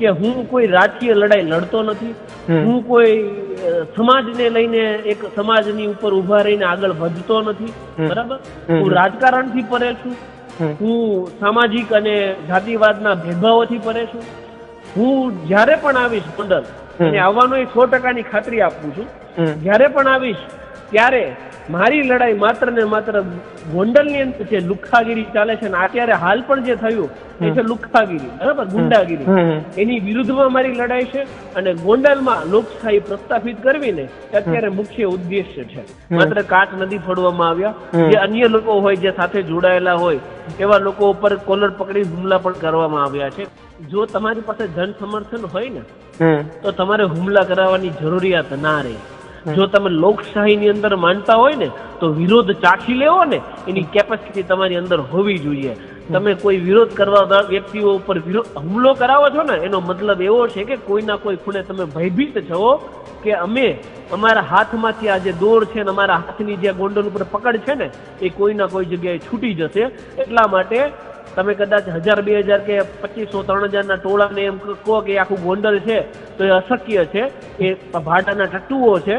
કે હું કોઈ રાજકીય લડાઈ લડતો નથી. હું કોઈ સમાજને લઈને એક સમાજની ઉપર ઊભા રહીને આગળ વધતો નથી. બરાબર. હું રાજકારણથી પરે છું. હું સામાજિક અને જાતિવાદના ભેદભાવોથી પરે છું. હું જ્યારે પણ આવીશ મંડળ અને આવવાનો એ સો ટકાની ખાતરી આપું છું જ્યારે પણ આવીશ ત્યારે મારી લડાઈ માત્ર ને માત્ર ગોંડલની અંદર જે લુખ્ખાગીરી ચાલે છે ને અત્યારે હાલ પણ જે થયું એ છે લુખ્ખાગીરી બરાબર? ગુંડાગીરી. એની વિરુદ્ધમાં મારી લડાઈ છે અને ગોંડલમાં લોકશાહી પ્રસ્થાપિત કરવીને અત્યારે મુખ્ય ઉદ્દેશ્ય છે. માત્ર કાટ નથી ફોડવામાં આવ્યા. જે અન્ય લોકો હોય જે સાથે જોડાયેલા હોય એવા લોકો ઉપર કોલર પકડી હુમલા પણ કરવામાં આવ્યા છે. જો તમારી પાસે જન સમર્થન હોય ને તો તમારે હુમલા કરાવવાની જરૂરિયાત ના રહે. જો તમે લોકશાહીની અંદર માનતા હોય ને તો વિરોધ ચાખી લેવો ને એની કેપેસિટી તમારી અંદર હોવી જોઈએ. તમે કોઈ વિરોધ કરવા વ્યક્તિઓ ઉપર હુમલો કરાવો છો ને એનો મતલબ એવો છે કે કોઈના કોઈ ખૂણે તમે ભયભીત છો કે અમે અમારા હાથમાંથી આ જે દોર છે ને અમારા હાથની જે ગોંડલ ઉપર પકડ છે ને એ કોઈના કોઈ જગ્યાએ છૂટી જશે. એટલા માટે તમે કદાચ હજાર બે હજાર કે પચીસો ત્રણ હજારના ટોળાને એમ કહો કે આખું ગોંડલ છે તો એ અશક્ય છે. એ ભાટાના ટટ્ટુઓ છે.